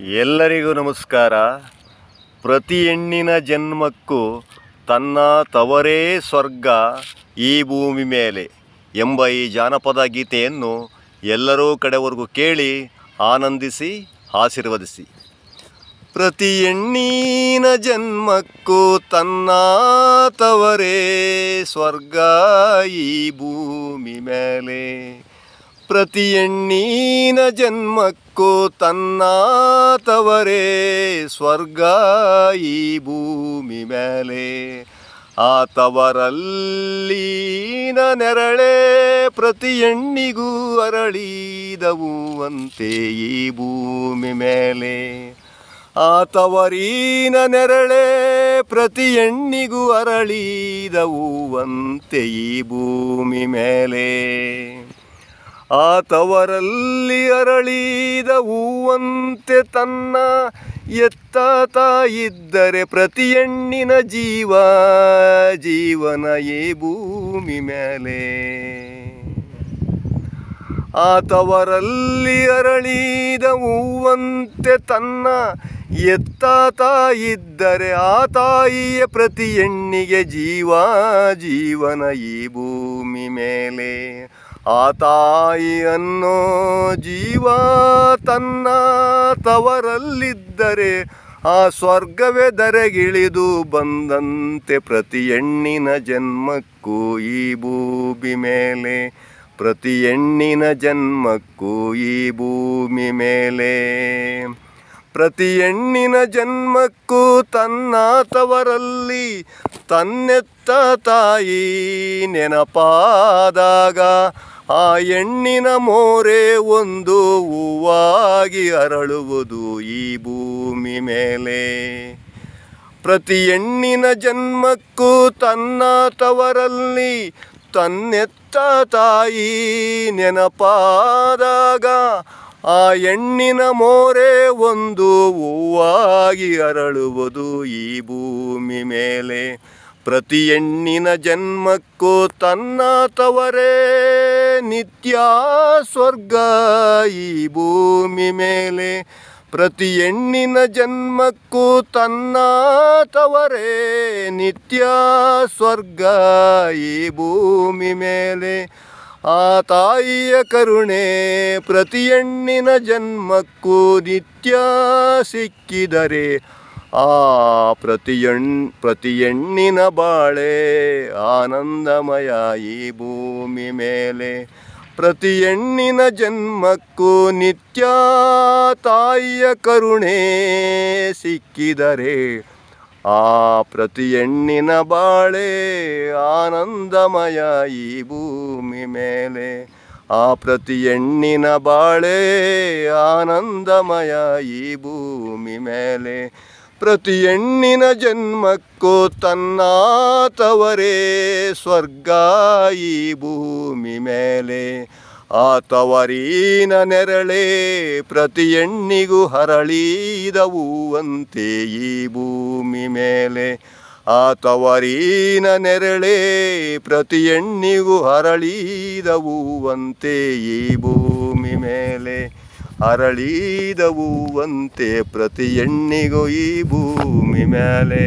ಎಲ್ಲರಿಗೂ ನಮಸ್ಕಾರ. ಪ್ರತಿ ಹೆಣ್ಣಿನ ಜನ್ಮಕ್ಕೂ ತನ್ನ ತವರೇ ಸ್ವರ್ಗ ಈ ಭೂಮಿ ಮೇಲೆ ಎಂಬ ಈ ಜಾನಪದ ಗೀತೆಯನ್ನು ಎಲ್ಲರೂ ಕಡೆವರೆಗೂ ಕೇಳಿ ಆನಂದಿಸಿ, ಆಶೀರ್ವದಿಸಿ. ಪ್ರತಿ ಹೆಣ್ಣಿನ ಜನ್ಮಕ್ಕೂ ತನ್ನ ತವರೇ ಸ್ವರ್ಗ ಈ ಭೂಮಿ ಮೇಲೆ. ಪ್ರತಿ ಎಣ್ಣೀನ ಜನ್ಮಕ್ಕೂ ತನ್ನ ತವರೇ ಸ್ವರ್ಗ ಈ ಭೂಮಿ ಮೇಲೆ. ಆ ತವರಲ್ಲೀನ ನೆರಳೆ ಪ್ರತಿ ಹೆಣ್ಣಿಗೂ ಅರಳಿದವು ಅಂತೆ ಈ ಭೂಮಿ ಮೇಲೆ. ಆ ತವರೀನ ನೆರಳೆ ಪ್ರತಿ ಹೆಣ್ಣಿಗೂ ಅರಳಿದವು ಅಂತೆ ಈ ಭೂಮಿ ಮೇಲೆ. ಆ ತವರಲ್ಲಿ ಅರಳಿದ ಹೂವಂತೆ ತನ್ನ ಎತ್ತ ತಾಯಿದ್ದರೆ ಪ್ರತಿ ಹೆಣ್ಣಿನ ಜೀವ, ಜೀವನ ಏ ಭೂಮಿ ಮೇಲೆ. ಆತವರಲ್ಲಿ ತವರಲ್ಲಿ ಅರಳಿದ ಹೂವಂತೆ ತನ್ನ ಎತ್ತ ತಾಯಿದ್ದರೆ ಆ ತಾಯಿಯ ಪ್ರತಿ ಹೆಣ್ಣಿಗೆ ಜೀವ, ಜೀವನ ಈ ಭೂಮಿ ಮೇಲೆ. ಆ ತಾಯಿಯನ್ನು ಜೀವ ತನ್ನ ತವರಲ್ಲಿದ್ದರೆ ಆ ಸ್ವರ್ಗವೇ ದರೆಗಿಳಿದು ಬಂದಂತೆ ಪ್ರತಿ ಹೆಣ್ಣಿನ ಜನ್ಮಕ್ಕೂ ಈ ಭೂಮಿ ಮೇಲೆ, ಪ್ರತಿ ಹೆಣ್ಣಿನ ಜನ್ಮಕ್ಕೂ ಈ ಭೂಮಿ ಮೇಲೆ. ಪ್ರತಿ ಹೆಣ್ಣಿನ ಜನ್ಮಕ್ಕೂ ತನ್ನ ತವರಲ್ಲಿ ತನ್ನೆತ್ತ ತಾಯಿ ನೆನಪಾದಾಗ ಆ ಹೆಣ್ಣಿನ ಮೋರೆ ಒಂದು ಹೂವಾಗಿ ಅರಳುವುದು ಈ ಭೂಮಿ ಮೇಲೆ. ಪ್ರತಿ ಹೆಣ್ಣಿನ ಜನ್ಮಕ್ಕೂ ತನ್ನ ತವರಲ್ಲಿ ತನ್ನೆತ್ತ ತಾಯಿ ನೆನಪಾದಾಗ ಆ ಹೆಣ್ಣಿನ ಮೋರೆ ಒಂದು ಹೂವಾಗಿ ಅರಳುವುದು ಈ ಭೂಮಿ ಮೇಲೆ. ಪ್ರತಿ ಹೆಣ್ಣಿನ ಜನ್ಮಕ್ಕೂ ತನ್ನ ತವರೇ ನಿತ್ಯ ಸ್ವರ್ಗ ಈ ಭೂಮಿ ಮೇಲೆ. ಪ್ರತಿ ಹೆಣ್ಣಿನ ಜನ್ಮಕ್ಕೂ ತನ್ನ ತವರೇ ನಿತ್ಯ ಸ್ವರ್ಗ ಈ ಭೂಮಿ ಮೇಲೆ. ಆ ತಾಯಿಯ ಕರುಣೆ ಪ್ರತಿ ಹೆಣ್ಣಿನ ಜನ್ಮಕ್ಕೂ ನಿತ್ಯ ಸಿಕ್ಕಿದರೆ ಆ ಪ್ರತಿಯಣ್ ಪ್ರತಿಯಣ್ಣಿನ ಬಾಳೆ ಆನಂದಮಯ ಈ ಭೂಮಿ ಮೇಲೆ. ಪ್ರತಿಯಣ್ಣಿನ ಜನ್ಮಕ್ಕೂ ನಿತ್ಯ ತಾಯಿಯ ಕರುಣೆ ಸಿಕ್ಕಿದರೆ ಆ ಪ್ರತಿಯಣ್ಣಿನ ಬಾಳೆ ಆನಂದಮಯ ಈ ಭೂಮಿ ಮೇಲೆ. ಆ ಪ್ರತಿ ಹೆಣ್ಣಿನ ಬಾಳೆ ಆನಂದಮಯ ಈ ಭೂಮಿ ಮೇಲೆ. ಪ್ರತಿ ಹೆಣ್ಣಿನ ಜನ್ಮಕ್ಕೂ ತನ್ನ ತವರೇ ಸ್ವರ್ಗ ಈ ಭೂಮಿ ಮೇಲೆ. ಆ ತವರೀನ ನೆರಳೆ ಪ್ರತಿ ಹೆಣ್ಣಿಗೂ ಹರಳಿದವು ಅಂತೆ ಈ ಭೂಮಿ ಮೇಲೆ. ಆ ತವರೀನ ನೆರಳೆ ಪ್ರತಿ ಹೆಣ್ಣಿಗೂ ಹರಳಿದವು ಅಂತೆ ಈ ಭೂಮಿ ಮೇಲೆ. ಅರಳಿದವು ಅಂತೆ ಪ್ರತಿ ಹೆಣ್ಣಿಗೂ ಈ ಭೂಮಿ ಮೇಲೆ